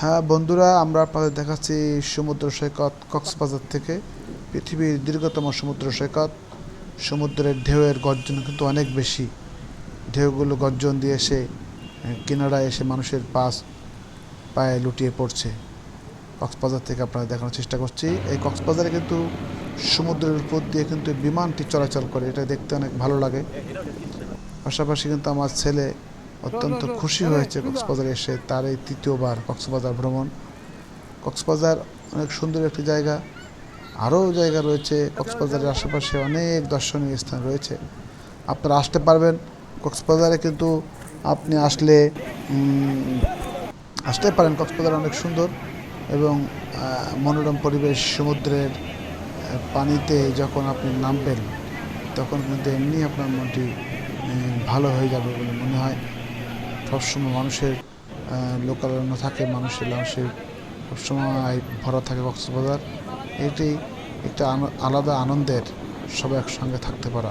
হ্যাঁ বন্ধুরা আমরা আপনাদের দেখাচ্ছি সমুদ্র সৈকত কক্সবাজার থেকে। পৃথিবীর দীর্ঘতম সমুদ্র সৈকত। সমুদ্রের ঢেউয়ের গর্জন কিন্তু অনেক বেশি। ঢেউগুলো গর্জন দিয়ে এসে আহ, কিনারায় এসে মানুষের পাশ পায়ে লুটিয়ে পড়ছে। কক্সবাজার থেকে আপনাদের দেখানোর চেষ্টা করছি। এই কক্সবাজারে কিন্তু সমুদ্রের উপর দিয়ে কিন্তু বিমানটি চলাচল করে। এটা দেখতে অনেক ভালো লাগে। পাশাপাশি কিন্তু আমার ছেলে অত্যন্ত খুশি হয়েছে কক্সবাজারে এসে তার এই তৃতীয়বার কক্সবাজার ভ্রমণ। কক্সবাজার অনেক সুন্দর একটি জায়গা আরও জায়গা রয়েছে। কক্সবাজারের আশেপাশে অনেক দর্শনীয় স্থান রয়েছে। আপনারা আসতে পারবেন। কক্সবাজারে কিন্তু আপনি আসলে আসতে পারেন। কক্সবাজার অনেক সুন্দর এবং মনোরম পরিবেশ সমুদ্রের পানিতে যখন আপনি নামবেন তখন কিন্তু এমনি আপনার মনটি ভালো হয়ে যাবে বলে মনে হয়। সবসময় মানুষের লোকারণ্য থাকে, মানুষের মানুষের সবসময় ভরা থাকে কক্সবাজার। এটি একটা আলাদা আনন্দের সবাই একসঙ্গে থাকতে পারা।